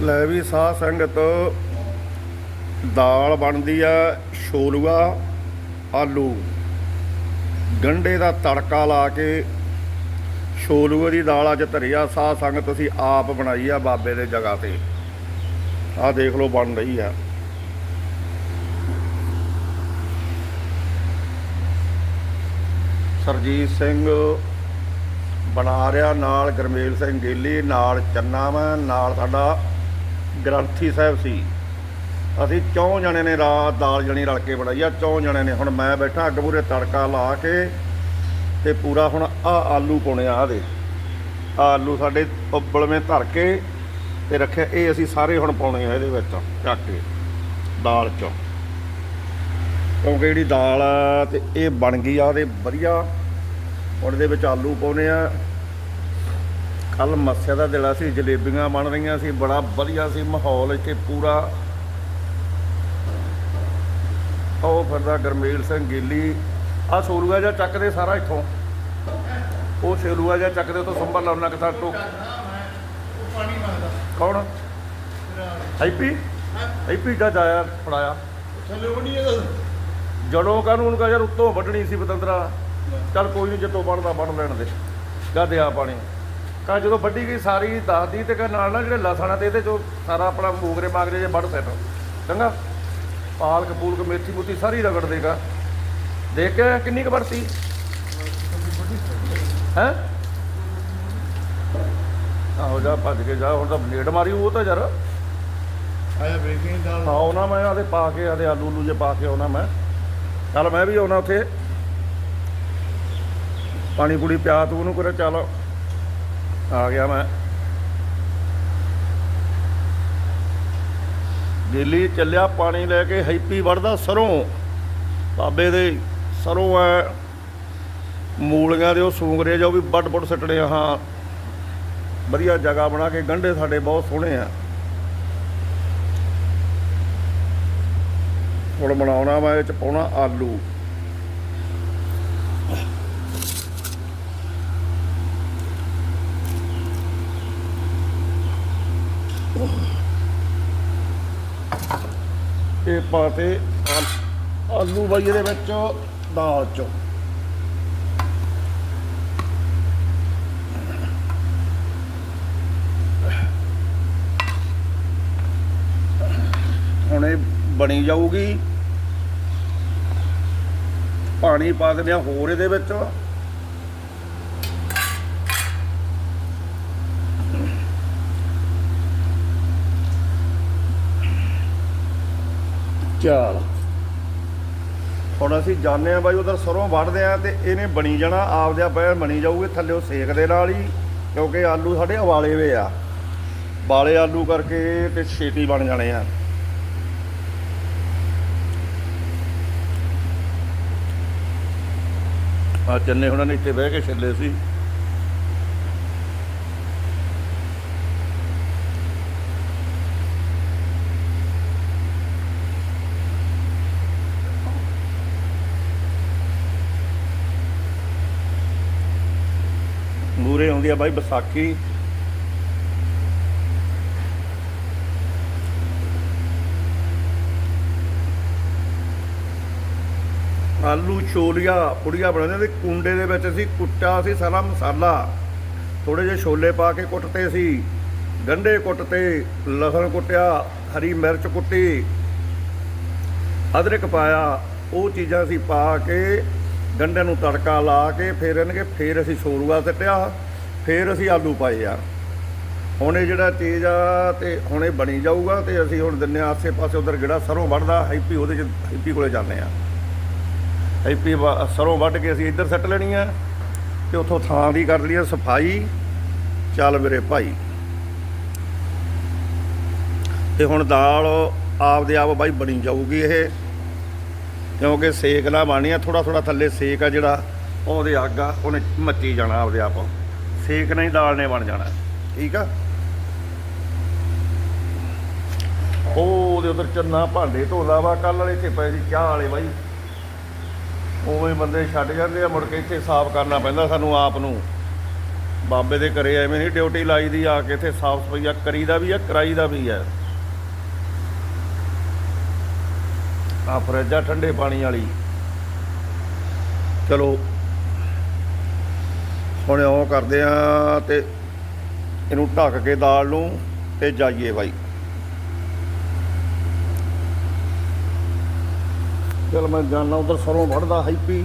ਲੈ ਵੀ ਸਾਧ ਸੰਗਤ, ਦਾਲ ਬਣਦੀ ਆ, ਛੋਲੂਆ, ਆਲੂ। ਗੰਡੇ ਦਾ ਤੜਕਾ ਲਾ ਕੇ ਛੋਲੂਏ ਦੀ ਦਾਲ ਅੱਜ ਧਰੀ ਆ। ਸਾਧ ਸੰਗਤ ਅਸੀਂ ਆਪ ਬਣਾਈ ਆ ਬਾਬੇ ਦੇ ਜਗ੍ਹਾ ਤੇ। ਆਹ ਦੇਖ ਲਓ, ਬਣ ਰਹੀ ਆ। ਸਰਜੀਤ ਸਿੰਘ ਬਣਾ ਰਿਹਾ ਨਾਲ ਗਰਮੇਲ ਸਿੰਘ ਗੇਲੀ, ਨਾਲ ਚੰਨਾ ਵਾ, ਨਾਲ ਸਾਡਾ ਗ੍ਰੰਥੀ ਸਾਹਿਬ ਸੀ। ਅਸੀਂ ਚੌਂ ਜਣੇ ਨੇ ਰਾਤ ਦਾਲ ਜਣੀ ਰਲ ਕੇ ਬਣਾਈ ਆ, ਚੌਂ ਜਣੇ ਨੇ। ਹੁਣ ਮੈਂ ਬੈਠਾ, ਅੱਗ ਮੂਹਰੇ ਤੜਕਾ ਲਾ ਕੇ ਤੇ ਪੂਰਾ ਹੁਣ ਆ ਆਲੂ ਪਾਉਣੇ ਆ ਦੇ ਆਲੂ ਸਾਡੇ ਉਬਲਵੇਂ ਧਰ ਕੇ ਤੇ ਰੱਖਿਆ, ਇਹ ਅਸੀਂ ਸਾਰੇ ਹੁਣ ਪਾਉਣੇ ਆ ਇਹਦੇ ਵਿੱਚ, ਚੱਕ ਕੇ, ਦਾਲ ਚ। ਕਿਉਂਕਿ ਜਿਹੜੀ ਦਾਲ ਆ ਤੇ ਇਹ ਬਣ ਗਈ ਆ ਤੇ ਵਧੀਆ। ਹੁਣ ਇਹਦੇ ਵਿੱਚ ਆਲੂ ਪਾਉਣੇ ਆ। ਕੱਲ ਮੱਸਿਆ ਦਾ ਦਿਲਾ ਸੀ ਜਲੇਬੀਆਂ ਬਣ ਰਹੀਆਂ ਸੀ, ਬੜਾ ਵਧੀਆ ਸੀ ਮਾਹੌਲ ਇੱਥੇ ਪੂਰਾ। ਉਹ ਫਿਰਦਾ ਗਰਮੇਲ ਸਿੰਘ ਗੇਲੀ ਆ ਸੋਲੂਆ ਜਿਹਾ ਚੱਕਦੇ ਸਾਰਾ ਇੱਥੋਂ। ਉਹ ਸੋਲੂਆ ਜਿਹਾ ਚੱਕਦੇ ਤੋਂ ਸੰਭਰ ਲਾਉਣਾ ਕਿਥਾ ਟੋ ਕੌਣ? ਹੈਪੀ ਹੈਪੀ ਦਾ ਜਾਇਆ ਫੜਾਇਆ। ਥੱਲੇ ਵੜੀ ਇਹਦਾ ਜੜੋਂ ਕਾਨੂੰ ਉਹਨੂੰ ਯਾਰ ਉੱਤੋਂ ਵੱਢਣੀ ਸੀ ਬਤੰਦਰਾ। ਚੱਲ ਕੋਈ ਨਹੀਂ ਜਿੱਤੋਂ ਬਣਦਾ, ਬਣ ਲੈਣ ਦੇ। ਜਾ ਦਿਆ ਪਾਣੀ। ਕਾ ਜਦੋਂ ਵੱਢੀ ਗਈ ਸਾਰੀ ਦੱਸਦੀ ਤੇ ਨਾਲ ਨਾਲ ਜਿਹੜੇ ਲਸਣ ਤੇ ਇਹਦੇ ਚੋਂ ਸਾਰਾ ਆਪਣਾ ਮੂਗਰੇ ਮਾਗਰੇ ਜੇ ਵੱਢ ਸੈਟ ਚੰਗਾ? ਪਾਲਕ ਪੂਲਕ ਮੇਥੀ ਮੁੱਤੀ ਸਾਰੀ ਰਗੜ ਦੇਗਾ। ਦੇਖ ਕੇ ਕਿੰਨੀ ਕੁ ਵਰਤੀ ਹੈ? ਆਹੋ ਜਾ ਭੱਜ ਕੇ ਜਾ ਹੁਣ ਤਾਂ ਬਲੇਡ ਮਾਰੀ ਉਹ ਤਾਂ ਯਾਰ। ਆਇਆ ਬੇਕਿੰਗ ਦਾਲ। ਹਾਂ ਉਹਨਾਂ ਮੈਂ ਆਦੇ ਪਾ ਕੇ ਆਦੇ ਆਲੂ ਉਲੂ ਜੇ ਪਾ ਕੇ ਆਉਣਾ ਮੈਂ। ਚੱਲ ਮੈਂ ਵੀ ਆਉਣਾ ਉੱਥੇ। ਪਾਣੀ ਪੂੜੀ ਪਿਆ ਤੂੰ ਉਹਨੂੰ ਕਰ ਚੱਲ। ਆ ਗਿਆ ਮੈਂ। ਦਿੱਲੀ ਚੱਲਿਆ, ਪਾਣੀ ਲੈ ਕੇ ਹੈਪੀ ਵੜਦਾ ਸਰੋਂ। ਬਾਬੇ ਦੇ ਸਰੋਂ ਐ। ਮੂਲੀਆਂ ਦੇ ਉਹ ਸੂੰਗਰੇ ਜੋ ਵੀ ਵੱਡ ਵੱਡ ਸੱਟਣੇ ਹਾਂ। ਵਧੀਆ ਜਗ੍ਹਾ ਬਣਾ ਕੇ, ਗੰਢੇ ਸਾਡੇ ਬਹੁਤ ਸੋਹਣੇ ਆ। ਹੁਣ ਬਣਾਉਣਾ ਮੈਂ ਇਹ ਚ ਪਾਉਣਾ ਆਲੂ। ਇਹ ਪਾਤੇ ਆਲੂ ਬਾਈ ਇਹਦੇ ਵਿੱਚ, ਦਾਲ ਚ। ਹੁਣ ਇਹ ਬਣੀ ਜਾਊਗੀ। ਪਾਣੀ ਪਾ ਦਿੰਦੇ ਆ ਹੋਰ ਇਹਦੇ ਵਿੱਚ। ਚੱਲ। ਹੁਣ ਅਸੀਂ ਜਾਣੇ ਆ ਬਾਈ ਉਧਰ ਸਰੋਂ ਵੱਢਦੇ ਆ ਤੇ ਇਹਨੇ ਬਣੀ ਜਾਣਾ, ਆਪਦੇ ਆਪ ਇਹ ਬਣੀ ਜਾਊਗੀ, ਥੱਲੇ ਉਹ ਸੇਕ ਦੇ ਨਾਲ ਹੀ, ਕਿਉਂਕਿ ਆਲੂ ਸਾਡੇ ਉਬਾਲੇ ਹੋਏ ਆ। ਬਾਲੇ ਆਲੂ ਕਰਕੇ ਤੇ ਛੇਤੀ ਬਣ ਜਾਣੇ ਆ। ਆ ਚੰਨੇ ਹੁਣਾਂ ਨੇ ਇੱਥੇ ਬਹਿ ਕੇ ਛੱਲੇ ਸੀ। ਮੂਰੇ ਆਉਂਦੀ ਆ ਬਾਈ ਵਿਸਾਖੀ। ਆਲੂ ਛੋਲੀਆਂ, ਪੁੜੀਆਂ ਬਣਾਉਂਦੇ ਤੇ ਕੁੰਡੇ ਦੇ ਵਿੱਚ ਅਸੀਂ ਕੁੱਟਿਆ ਸੀ ਸਾਰਾ ਮਸਾਲਾ। ਥੋੜੇ ਜਿਹੇ ਛੋਲੇ ਪਾ ਕੇ ਕੁੱਟਤੇ ਸੀ, ਗੰਢੇ ਕੁੱਟਤੇ, ਲਸਣ ਕੁੱਟਿਆ, ਹਰੀ ਮਿਰਚ ਕੁੱਟੀ, ਅਦਰਕ ਪਾਇਆ, ਉਹ ਚੀਜ਼ਾਂ ਅਸੀਂ ਪਾ ਕੇ ਗੰਢੇ ਨੂੰ ਤੜਕਾ ਲਾ ਕੇ ਫਿਰ ਇਹਨਗੇ ਫਿਰ ਅਸੀਂ ਸੋਰੂਆ ਸੱਟਿਆ। ਫਿਰ ਅਸੀਂ ਆਲੂ ਪਾਏ ਆ। ਹੁਣ ਇਹ ਜਿਹੜਾ ਚੀਜ਼ ਆ ਤੇ ਹੁਣ ਇਹ ਬਣੀ ਜਾਊਗਾ ਤੇ ਅਸੀਂ ਹੁਣ ਦਿੰਨੇ ਆ ਆਸੇ ਪਾਸੇ ਉਧਰ ਜਿਹੜਾ ਸਰੋਂ ਵੱਢਦਾ ਹੈਪੀ ਉਹਦੇ ਚ ਹੈਪੀ ਕੋਲੇ ਜਾਂਦੇ ਆ। ਹੈਪੀ ਵਾ- ਸਰੋਂ ਵੱਢ ਕੇ ਅਸੀਂ ਇੱਧਰ ਸੱਟ ਲੈਣੀ ਆ ਤੇ ਉੱਥੋਂ ਥਾਂ ਦੀ ਕਰ ਲਈ ਆ ਸਫ਼ਾਈ। ਚੱਲ ਮੇਰੇ ਭਾਈ। ਤੇ ਹੁਣ ਦਾਲ ਆਪਦੇ ਆਪ ਬਾਈ ਬਣੀ ਜਾਊਗੀ ਇਹ। ਕਿਉਂਕਿ ਸੇਕ ਨਾ ਬਾਣੀ ਆ ਥੋੜਾ ਥੋੜਾ ਥੱਲੇ ਸੇਕ ਆ ਜਿਹੜਾ, ਉਹਦੇ ਅੱਗ ਆ, ਉਹਨੇ ਮੱਚੀ ਜਾਣਾ ਆਪਦੇ ਆਪ। ਸੇਕ ਨਹੀਂ, ਦਾਲ ਨੇ ਬਣ ਜਾਣਾ। ਠੀਕ ਆ? ਉਹਦੇ ਉਧਰ ਚੰਨਾ ਭਾਂਡੇ ਧੋਦਾ ਵਾ ਕੱਲ ਵਾਲੇ ਇੱਥੇ ਪਏ ਸੀ ਚਾਹ ਵਾਲੇ ਬਾਈ। ਉਵੇਂ ਬੰਦੇ ਛੱਡ ਜਾਂਦੇ ਆ, ਮੁੜ ਕੇ ਇੱਥੇ ਸਾਫ਼ ਕਰਨਾ ਪੈਂਦਾ ਸਾਨੂੰ ਆਪ ਨੂੰ। ਬਾਬੇ ਦੇ ਘਰੇ ਐਵੇਂ ਨਹੀਂ ਡਿਊਟੀ ਲਾਈ ਦੀ, ਆ ਕੇ ਇੱਥੇ ਸਾਫ਼ ਸਫਾਈਆ ਕਰੀਦਾ ਵੀ ਆ, ਕਰਾਈਦਾ ਵੀ ਆ। ਆ ਫਰਿੱਜ ਆ ਠੰਡੇ ਪਾਣੀ ਵਾਲੀ। ਚਲੋ ਹੁਣ ਉਹ ਕਰਦੇ ਆ ਤੇ ਇਹਨੂੰ ਢੱਕ ਕੇ ਦਾਲ ਨੂੰ ਤੇ ਜਾਈਏ ਬਾਈ। ਚਲ ਮੈਂ ਜਾਣਾ ਉਧਰ ਸਰੋਂ ਵੜਦਾ ਹੈਪੀ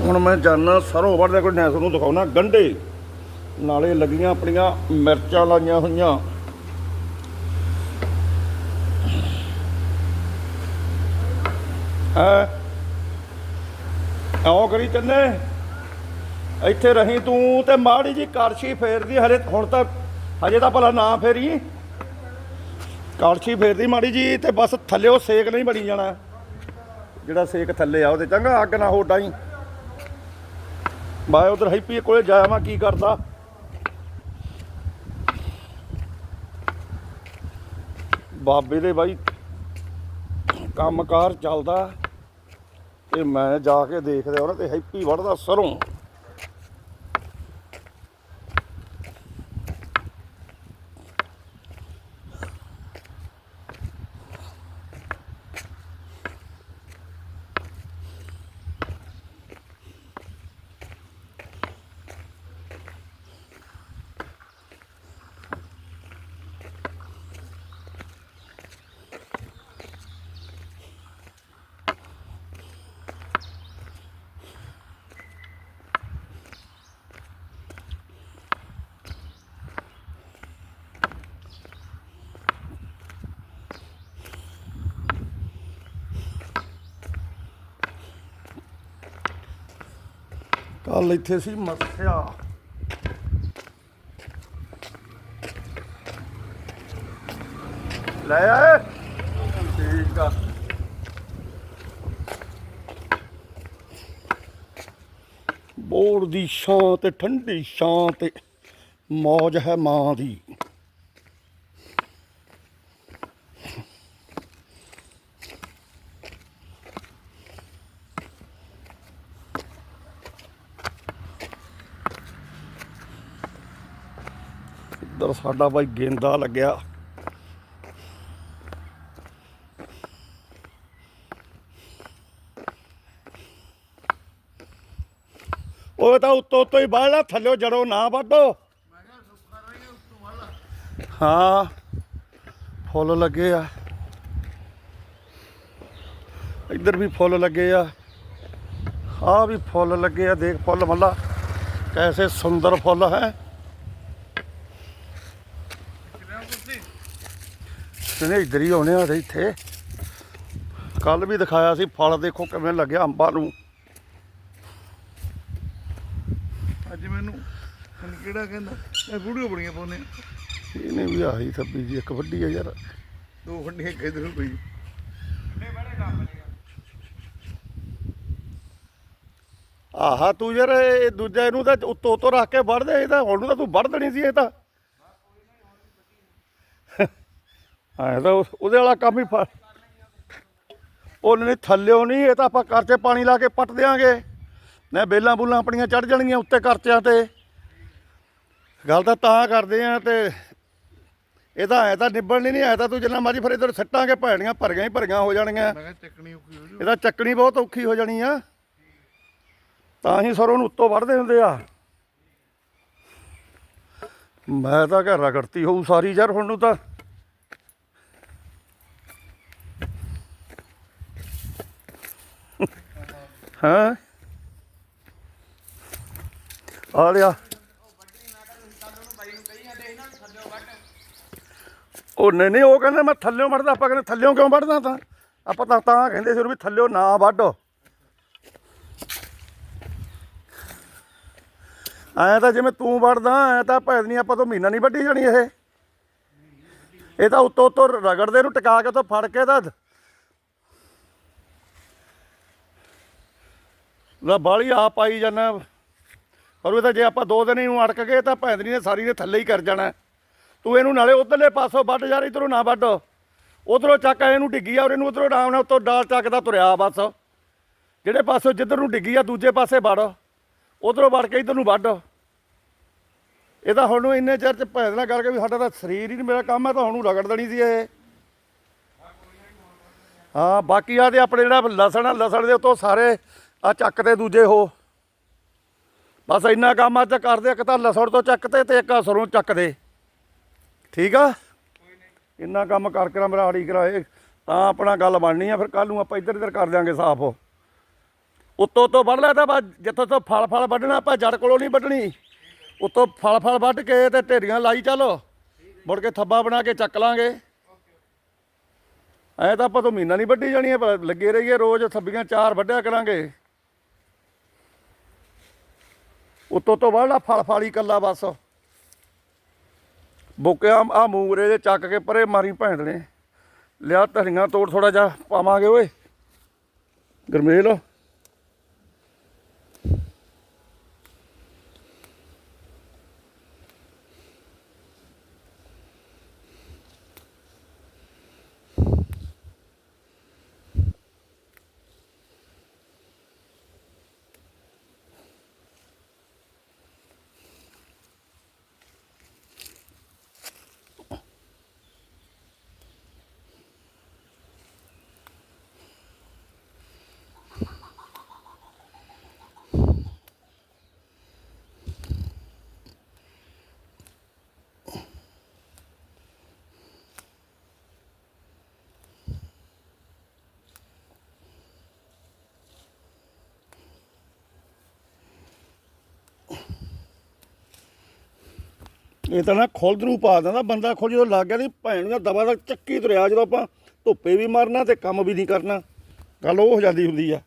ਹੁਣ ਮੈਂ ਜਾਣਾ ਸਰੋਵਰ ਦੇ ਕੋਲ ਨੈਸ ਨੂੰ ਦਿਖਾਉਣਾ, ਗੰਢੇ। ਨਾਲੇ ਲੱਗੀਆਂ ਆਪਣੀਆਂ ਮਿਰਚਾਂ ਲਾਈਆਂ ਹੋਈਆਂ। ਹੈ? ਆਓ ਕਰੀ ਚੰਨੇ। ਇੱਥੇ ਰਹੀਂ ਤੂੰ ਤੇ ਮਾੜੀ ਜੀ ਕਰਸ਼ੀ ਫੇਰਦੀ ਹਲੇ ਹੁਣ ਤਾਂ, ਹਜੇ ਤਾਂ ਭਲਾ ਨਾ ਫੇਰੀ। ਕਾਲਛੀ ਫੇਰਦੀ ਮਾੜੀ ਜੀ ਤੇ ਬਸ ਥੱਲੇ ਉਹ ਸੇਕ ਨਹੀਂ ਬਣੀ ਜਾਣਾ। ਜਿਹੜਾ ਸੇਕ ਥੱਲੇ ਆ, ਉਹਦੇ ਚੰਗਾ ਅੱਗ ਨਾ ਹੋ ਡਾਈ। ਬਾਏ ਉਧਰ ਹੈਪੀ ਕੋਲੇ ਜਾਇਆ ਮੈਂ ਕੀ ਕਰਦਾ? ਬਾਬੇ ਦੇ ਬਾਈ ਕੰਮਕਾਰ ਚੱਲਦਾ ਤੇ ਮੈਂ ਜਾ ਕੇ ਦੇਖਦਾ ਉਹਨਾਂ ਤੇ ਹੈਪੀ ਵੜਦਾ ਸਰੋਂ। ਕੱਲ ਇੱਥੇ ਸੀ ਮੱਸਿਆ। ਲੈ ਆਏ। ਠੀਕ ਆ। ਬੋਰ ਦੀ ਛਾਂ ਤੇ, ਠੰਡੀ ਛਾਂ ਤੇ ਮੌਜ ਹੈ ਮਾਂ ਦੀ। ਇੱਧਰ ਸਾਡਾ ਬਾਈ ਗੇਂਦਾ ਲੱਗਿਆ। ਉਹ ਤਾਂ ਉੱਤੋਂ ਉੱਤੋਂ ਹੀ ਬਾਹਲਾ ਥੱਲਿਓ ਜੜੋ ਨਾ ਵੱਢੋ। ਹਾਂ, ਫੁੱਲ ਲੱਗੇ ਆ। ਇੱਧਰ ਵੀ ਫੁੱਲ ਲੱਗੇ ਆ। ਆ ਵੀ ਫੁੱਲ ਲੱਗੇ ਆ, ਦੇਖ ਫੁੱਲ ਮੱਲਾ। ਕੈਸੇ ਸੁੰਦਰ ਫੁੱਲ ਹੈ ਕਿਵੇਂ ਕੁੱਤੀ ਕਹਿੰਦੇ ਇੱਧਰ ਹੀ ਆਉਣੇ ਆ ਤੇ ਇੱਥੇ। ਕੱਲ ਵੀ ਦਿਖਾਇਆ ਸੀ ਫਲ ਦੇਖੋ ਕਿਵੇਂ ਲੱਗਿਆ ਅੰਬਾਂ ਨੂੰ। ਅੱਜ ਮੈਨੂੰ ਕਿਹੜਾ ਕਹਿੰਦਾ? ਇਹ ਵੀਡੀਓ ਬੜੀਆਂ ਪਾਉਨੇ ਇਹਨੇ ਵੀ ਆਹੀ ਸੱਬੀ ਜੀ ਇੱਕ ਵੱਡੀ ਆ ਯਾਰ। ਦੋ ਫੰਡੀਆਂ ਕਿਧਰ ਪਈ। ਆਹਾ ਤੂੰ ਯਾਰ ਇਹ ਦੂਜਾ ਇਹਨੂੰ ਤਾਂ ਉੱਤੋਂ ਉੱਤੋਂ ਰੱਖ ਕੇ ਵੜ ਦੇ ਇਹ ਤਾਂ ਹੁਣ ਨੂੰ ਤਾਂ ਤੂੰ ਵੜ ਦੇਣੀ ਸੀ ਇਹ ਤਾਂ। ਐ ਤਾਂ ਉਹਦੇ ਵਾਲਾ ਕੰਮ ਹੀ ਉਹ ਨਹੀਂ ਥੱਲਿਓ ਨਹੀਂ ਇਹ ਤਾਂ ਆਪਾਂ ਕਰਚੇ ਪਾਣੀ ਲਾ ਕੇ ਪੱਟ ਦਿਆਂਗੇ। ਨਾ ਬੇਲਾਂ ਬੁੱਲਾਂ ਆਪਣੀਆਂ ਚੜ ਜਾਣਗੀਆਂ ਉੱਤੇ ਕਰਚਿਆਂ ਤੇ। ਗੱਲ ਤਾਂ ਤਾਂ ਕਰਦੇ ਆ ਤੇ ਇਹ ਤਾਂ ਐ ਤਾਂ ਨਿਬੜਨੀ ਨਹੀਂ ਐ ਤਾਂ ਤੂੰ ਜਿੰਨਾ ਮਰਜ਼ੀ ਫਿਰ ਇਧਰ ਸੱਟਾਂਗੇ ਭੈਣੀਆਂ ਭਰੀਆਂ ਹੀ ਭਰੀਆਂ ਹੋ ਜਾਣਗੀਆਂ ਕਿਹਾ ਚੱਕਣੀ ਇਹਦਾ ਬਹੁਤ ਔਖੀ ਹੋ ਜਾਣੀ ਆ। ਤਾਂ ਹੀ ਸਰੋਂ ਨੂੰ ਉੱਤੋਂ ਵੜਦੇ ਹੁੰਦੇ ਆ। ਮੈਂ ਤਾਂ ਘਰ ਰਗੜਤੀ ਹੋਊ ਸਾਰੀ ਯਾਰ ਹੁਣ ਨੂੰ ਤਾਂ ਹਾਂ। ਆ ਲਿਆ। ਉਹ ਨਹੀਂ ਨਹੀਂ, ਉਹ ਕਹਿੰਦਾ ਮੈਂ ਥੱਲਿਓਂ ਵੱਢਦਾ, ਆਪਾਂ ਕਹਿੰਦੇ ਥੱਲਿਓਂ ਕਿਉਂ ਵੱਢਦਾ ਤਾਂ? ਆਪਾਂ ਤਾਂ ਤਾਂ ਕਹਿੰਦੇ ਸੀ ਉਹਨੂੰ ਵੀ ਥੱਲਿਓਂ ਨਾ ਵੱਢੋ। ਐਂ ਤਾਂ ਜਿਵੇਂ ਤੂੰ ਵੱਢਦਾ, ਐ ਤਾਂ ਭੈਣ ਨਹੀਂ ਆਪਾਂ ਤੋਂ ਮਹੀਨਾ ਨਹੀਂ ਵੱਢੀ ਜਾਣੀ ਇਹ। ਇਹ ਤਾਂ ਉੱਤੋਂ ਉੱਤੋਂ ਰਗੜਦੇ ਨੂੰ ਟਿਕਾ ਕੇ ਤੋਂ ਫੜ ਕੇ ਤਾਂ ਲੈ ਬਾਲੀ ਆ ਪਾਈ ਜਾਂਦਾ ਪਰ ਉਹ ਤਾਂ ਜੇ ਆਪਾਂ ਦੋ ਦਿਨ ਇਹਨੂੰ ਅਟਕ ਗਏ ਤਾਂ ਭੈਂਦਰੀ ਨੇ ਸਾਰੀ ਨੇ ਥੱਲੇ ਹੀ ਕਰ ਜਾਣਾ। ਤੂੰ ਇਹਨੂੰ ਨਾਲੇ ਉਧਰਲੇ ਪਾਸੋਂ ਵੱਢ ਯਾਰ, ਇਧਰੋਂ ਨਾ ਵੱਢ। ਉਧਰੋਂ ਚੱਕ ਇਹਨੂੰ ਡਿੱਗੀ ਆ ਔਰ ਇਹਨੂੰ ਉਧਰੋਂ ਆਰਾਮ ਨਾਲ ਉੱਤੋਂ ਡਾਲ ਚੱਕਦਾ ਤੁਰਿਆ ਬਸ। ਜਿਹੜੇ ਪਾਸੋਂ ਜਿੱਧਰ ਨੂੰ ਡਿੱਗੀ ਆ, ਦੂਜੇ ਪਾਸੇ ਵੜ। ਉਧਰੋਂ ਵੜ ਕੇ ਇਧਰ ਨੂੰ ਵੱਢ। ਇਹ ਤਾਂ ਹੁਣ ਨੂੰ ਇੰਨੇ ਚਿਰ ਚ ਭੈਂਦਣਾ ਕਰਕੇ ਵੀ ਸਾਡਾ ਤਾਂ ਸਰੀਰ ਹੀ ਨਹੀਂ ਮੇਰਾ ਕੰਮ ਹੈ ਤਾਂ ਹੁਣ ਨੂੰ ਰਗੜ ਦੇਣੀ ਸੀ ਇਹ। ਹਾਂ, ਬਾਕੀ ਆ ਤੇ ਆਪਣੇ ਜਿਹੜਾ ਲਸਣ ਆ, ਲਸਣ ਦੇ ਉੱਤੋਂ ਸਾਰੇ ਆ ਚੱਕ ਤੇ ਦੂਜੇ ਹੋ ਬਸ ਇੰਨਾ ਕੰਮ ਅੱਜ ਕਰਦੇ ਇੱਕ ਤਾਂ ਲਸੜ ਤੋਂ ਚੱਕਦੇ ਤੇ ਇੱਕ ਸਰੋਂ ਚੱਕਦੇ ਠੀਕ ਆ? ਇੰਨਾ ਕੰਮ ਕਰਕੇ ਨਾ ਮੇਰਾ ਕਰਾਏ, ਤਾਂ ਆਪਣਾ ਗੱਲ ਬਣਨੀ ਆ, ਫਿਰ ਕੱਲ ਨੂੰ ਆਪਾਂ ਇੱਧਰ ਇੱਧਰ ਕਰ ਦਿਆਂਗੇ ਸਾਫ਼। ਉੱਤੋਂ ਤੋਂ ਵੱਢ ਲਿਆ ਤਾਂ ਬਸ, ਜਿੱਥੋਂ ਤੋਂ ਫਲ ਫਲ ਵੱਢਣਾ, ਆਪਾਂ ਜੜ ਕੋਲੋਂ ਨਹੀਂ ਵੱਢਣੀ। ਉੱਤੋਂ ਫਲ ਫਲ ਵੱਢ ਕੇ ਤੇ ਢੇਰੀਆਂ ਲਾਈ ਚੱਲ। ਮੁੜ ਕੇ ਥੱਬਾ ਬਣਾ ਕੇ ਚੱਕ ਲਾਂਗੇ। ਐ ਤਾਂ ਆਪਾਂ ਤੋਂ ਮਹੀਨਾ ਨਹੀਂ ਵੱਢੀ ਜਾਣੀ ਲੱਗੇ ਰਹੀਏ ਰੋਜ਼, ਥੱਬੀਆਂ ਚਾਰ ਵੱਢਿਆ ਕਰਾਂਗੇ। ਉੱਤੋਂ ਤੋਂ ਵੱਢ ਫਲ ਫਾਲੀ ਕੱਲਾ ਬਸ। ਬੁੱਕਿਆ ਆ ਮੂੰਗਰੇ ਦੇ ਚੱਕ ਕੇ ਪਰੇ ਮਾਰੀ ਭੈਣ ਨੇ। ਲਿਆ ਧਰੀਆਂ ਤੋੜ ਥੋੜਾ ਜਿਹਾ ਪਾਵਾਂਗੇ ਓਏ। ਗਰਮੇਲ। ਇਹ ਤਾਂ ਨਾ ਖੁੱਲਦ ਨੂੰ ਪਾ ਦਿੰਦਾ, ਬੰਦਾ ਖੁਦ ਜਦੋਂ ਲੱਗ ਗਿਆ ਦੀ ਭੈਣ ਦਾ ਦਵਾ ਦਾ ਚੱਕੀ ਤੁਰਿਆ, ਜਦੋਂ ਆਪਾਂ ਧੁੱਪੇ ਵੀ ਮਰਨਾ ਤੇ ਕੰਮ ਵੀ ਨਹੀਂ ਕਰਨਾ। ਗੱਲ ਉਹ ਹੋ ਜਾਂਦੀ ਹੁੰਦੀ ਆ।